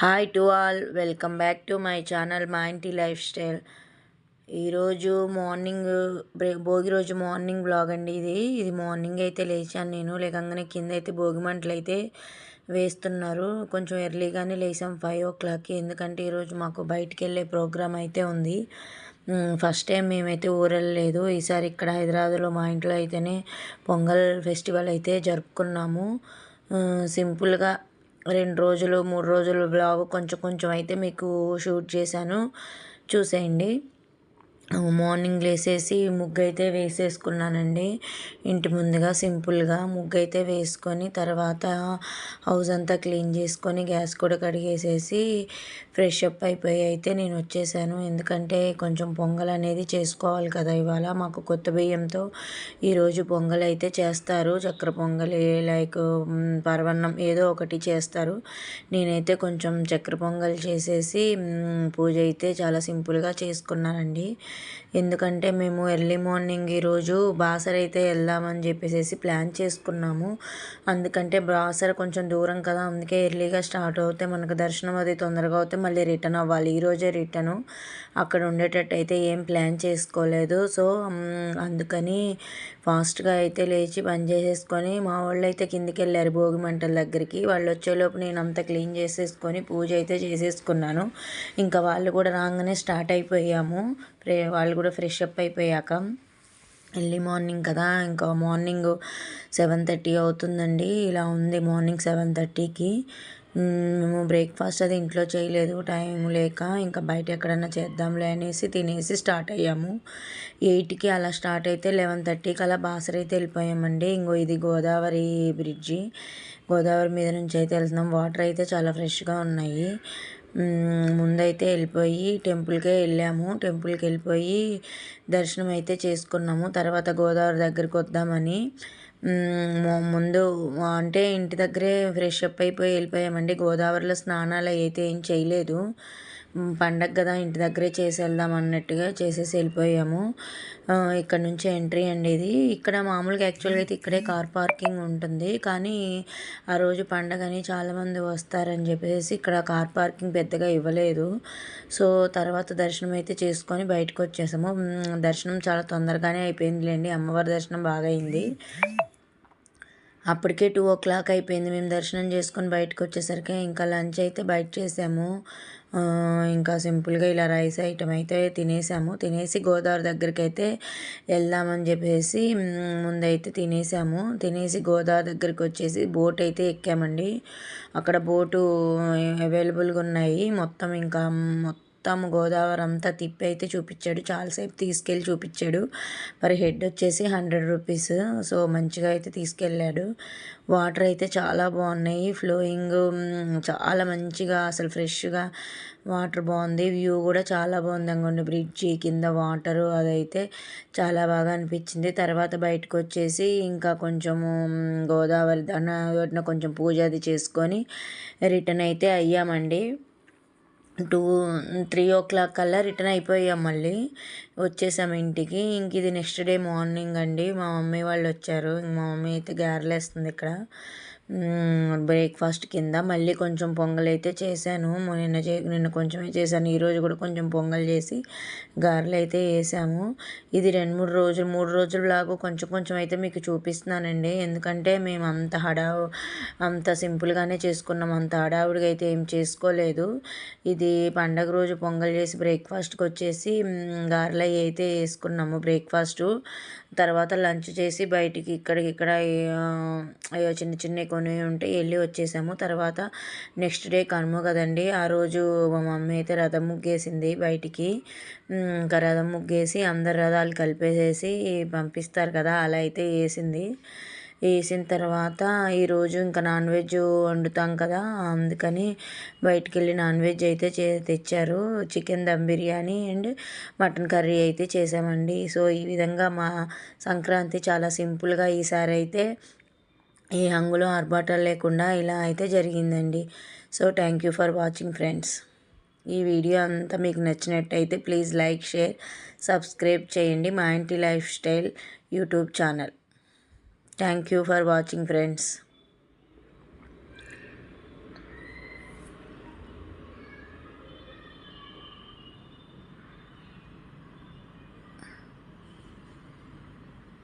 Hi to all welcome back to my channel మా ఇంటి life style. ఈరోజు morning Bhogi రోజు మార్నింగ్ బ్లాగ్ అండి ఇది. ఇది మార్నింగ్ అయితే లేచాను నేను. లేకంగానే కింద అయితే భోగి మంటలు అయితే వేస్తున్నారు. కొంచెం ఎర్లీగానే లేసాం ఫైవ్ ఓ క్లాక్కి. ఎందుకంటే ఈరోజు మాకు బయటికి వెళ్ళే ప్రోగ్రామ్ అయితే ఉంది. ఫస్ట్ టైం మేమైతే ఊరెళ్ళలేదు. ఈసారి ఇక్కడ హైదరాబాద్లో మా ఇంట్లో అయితేనే పొంగల్ ఫెస్టివల్ అయితే జరుపుకున్నాము. సింపుల్గా రెండు రోజులు మూడు రోజులు బ్లాగ్ కొంచెం కొంచెం అయితే మీకు షూట్ చేశాను. చూసేయండి. మార్నింగ్ లేసేసి ముగ్గు అయితే వేసేసుకున్నానండి. ఇంటి ముందుగా సింపుల్గా ముగ్గు అయితే వేసుకొని తర్వాత హౌస్ అంతా క్లీన్ చేసుకొని గ్యాస్ కూడా కడిగేసేసి ఫ్రెష్ అప్ అయిపోయి అయితే నేను వచ్చేసాను. ఎందుకంటే కొంచెం పొంగల్ అనేది చేసుకోవాలి కదా ఇవాళ. మాకు కొత్త బియ్యంతో ఈరోజు పొంగల్ అయితే చేస్తారు. చక్కెర పొంగలి లైక్ పరవన్నం ఏదో ఒకటి చేస్తారు. నేనైతే కొంచెం చక్కెర పొంగల్ చేసేసి పూజ అయితే చాలా సింపుల్గా చేసుకున్నానండి. ఎందుకంటే మేము ఎర్లీ మార్నింగ్ ఈరోజు బాసర అయితే వెళ్దామని చెప్పేసి ప్లాన్ చేసుకున్నాము. అందుకంటే బాసర కొంచెం దూరం కదా అందుకే ఎర్లీగా స్టార్ట్ అవుతే మనకు దర్శనం అది తొందరగా అవుతే మళ్ళీ రిటర్న్ అవ్వాలి. ఈరోజే రిటర్న్. అక్కడ ఉండేటట్టు అయితే ఏం ప్లాన్ చేసుకోలేదు. సో అందుకని ఫాస్ట్గా అయితే లేచి పని చేసేసుకొని మా వాళ్ళు అయితే కిందికి వెళ్ళారు భోగి మంటల దగ్గరికి. వాళ్ళు వచ్చేలోపు నేను అంతా క్లీన్ చేసేసుకొని పూజ అయితే చేసేసుకున్నాను. ఇంకా వాళ్ళు కూడా రాగానే స్టార్ట్ అయిపోయాము. వాళ్ళు కూడా ఫ్రెష్ అప్ అయిపోయాక ఎర్లీ మార్నింగ్ కదా ఇంకా మార్నింగ్ సెవెన్ థర్టీ అవుతుందండి. ఇలా ఉంది మార్నింగ్ సెవెన్ థర్టీకి. మేము బ్రేక్ఫాస్ట్ అది ఇంట్లో చేయలేదు టైం లేక ఇంకా బయట ఎక్కడన్నా చేద్దాంలే అనేసి తినేసి స్టార్ట్ అయ్యాము. ఎయిట్కి అలా స్టార్ట్ అయితే లెవెన్ థర్టీకి అలా బాసర అయితే వెళ్ళిపోయామండి. ఇంకో ఇది గోదావరి బ్రిడ్జి. గోదావరి మీద నుంచి అయితే వెళ్తున్నాం. వాటర్ అయితే చాలా ఫ్రెష్గా ఉన్నాయి. ముందైతే వెళ్ళిపోయి టెంపుల్కే వెళ్ళాము. టెంపుల్కి వెళ్ళిపోయి దర్శనం అయితే చేసుకున్నాము. తర్వాత గోదావరి దగ్గరికి వద్దామని. ముందు అంటే ఇంటి దగ్గరే ఫ్రెష్ అప్ అయిపోయి వెళ్ళిపోయామండి. గోదావరిలో స్నానాలు అయితే ఏం చేయలేదు. పండగ కదా ఇంటి దగ్గరే చేసి వెళ్దాం అన్నట్టుగా చేసేసి వెళ్ళిపోయాము. ఇక్కడ నుంచి ఎంట్రీ అండి ఇది ఇక్కడ మామూలుగా యాక్చువల్గా అయితే ఇక్కడే కార్ పార్కింగ్ ఉంటుంది. కానీ ఆ రోజు పండగని చాలామంది వస్తారని చెప్పేసి ఇక్కడ కార్ పార్కింగ్ పెద్దగా ఇవ్వలేదు. సో తర్వాత దర్శనం అయితే చేసుకొని బయటకు వచ్చేసాము. దర్శనం చాలా తొందరగానే అయిపోయిందిలేండి. అమ్మవారి దర్శనం బాగా అయింది. అప్పటికే టూ ఓ క్లాక్ అయిపోయింది. మేము దర్శనం చేసుకొని బయటకు వచ్చేసరికి ఇంకా లంచ్ అయితే బయట చేసాము. ఇంకా సింపుల్గా ఇలా రైస్ ఐటమ్ అయితే తినేసాము. తినేసి గోదావరి దగ్గరికి అయితే వెళ్దామని చెప్పేసి ముందైతే తినేసాము. తినేసి గోదావరి దగ్గరికి వచ్చేసి బోట్ అయితే ఎక్కామండి. అక్కడ బోటు అవైలబుల్గా ఉన్నాయి. మొత్తం ఇంకా మొత్తం మొత్తం గోదావరి అంతా తిప్పి అయితే చూపించాడు. చాలాసేపు తీసుకెళ్ళి చూపించాడు. మరి హెడ్ వచ్చేసి హండ్రెడ్ రూపీస్. సో మంచిగా అయితే తీసుకెళ్ళాడు. వాటర్ అయితే చాలా బాగున్నాయి. ఫ్లోయింగ్ చాలా మంచిగా అసలు ఫ్రెష్గా వాటర్ బాగుంది. వ్యూ కూడా చాలా బాగుంది. అనుకోండి బ్రిడ్జి కింద వాటరు అదైతే చాలా బాగా అనిపించింది. తర్వాత బయటకు వచ్చేసి ఇంకా కొంచెము గోదావరి దాన్ని కొంచెం పూజ అది చేసుకొని రిటర్న్ అయితే అయ్యామండి. టూ త్రీ ఓ క్లాక్ కల్లా రిటర్న్ అయిపోయాం మళ్ళీ. వచ్చేసాము ఇంటికి. ఇంక ఇది నెక్స్ట్ డే మార్నింగ్ అండి. మా మమ్మీ వాళ్ళు వచ్చారు. మా మమ్మీ అయితే గారెలు వేస్తుంది ఇక్కడ. బ్రేక్ఫాస్ట్ కింద. మళ్ళీ కొంచెం పొంగల్ అయితే చేశాను. నిన్న చే నిన్న కొంచెమే చేశాను. ఈరోజు కూడా కొంచెం పొంగల్ చేసి గారెలు అయితే వేసాము. ఇది రెండు మూడు రోజులు మూడు రోజుల లాగా కొంచెం కొంచెం అయితే మీకు చూపిస్తున్నానండి. ఎందుకంటే మేము అంత హడా అంత సింపుల్గానే చేసుకున్నాం. అంత హడావుడిగా అయితే ఏం చేసుకోలేదు. ఇది పండగ రోజు పొంగల్ చేసి బ్రేక్ఫాస్ట్కి వచ్చేసి గారెలు అయితే వేసుకున్నాము బ్రేక్ఫాస్టు తర్వాత లంచ్ చేసి బయటికి ఇక్కడికి ఇక్కడ అయ్యో చిన్న చిన్నవి కొని ఉంటే వెళ్ళి వచ్చేసాము. తర్వాత నెక్స్ట్ డే కనుమ కదండి. ఆ రోజు మా మమ్మీ అయితే రథం ముగ్గేసింది బయటికి. ఇంకా రథం ముగ్గేసి అందరు రథాలు కలిపేసేసి పంపిస్తారు కదా అలా అయితే వేసింది. వేసిన తర్వాత ఈరోజు ఇంకా నాన్ వెజ్ వండుతాం కదా అందుకని బయటికి వెళ్ళి నాన్ వెజ్ అయితే చే తెచ్చారు. Chicken dum biryani and mutton curry అయితే చేసామండి. సో ఈ విధంగా మా సంక్రాంతి చాలా సింపుల్గా ఈసారి అయితే ఏ హంగులు ఆర్భాటాలు లేకుండా ఇలా అయితే జరిగిందండి. So thank you for watching friends. ఈ వీడియో అంతా మీకు నచ్చినట్టయితే ప్లీజ్ లైక్ షేర్ సబ్స్క్రైబ్ చేయండి మా ఇంటి life style YouTube channel. Thank you for watching friends.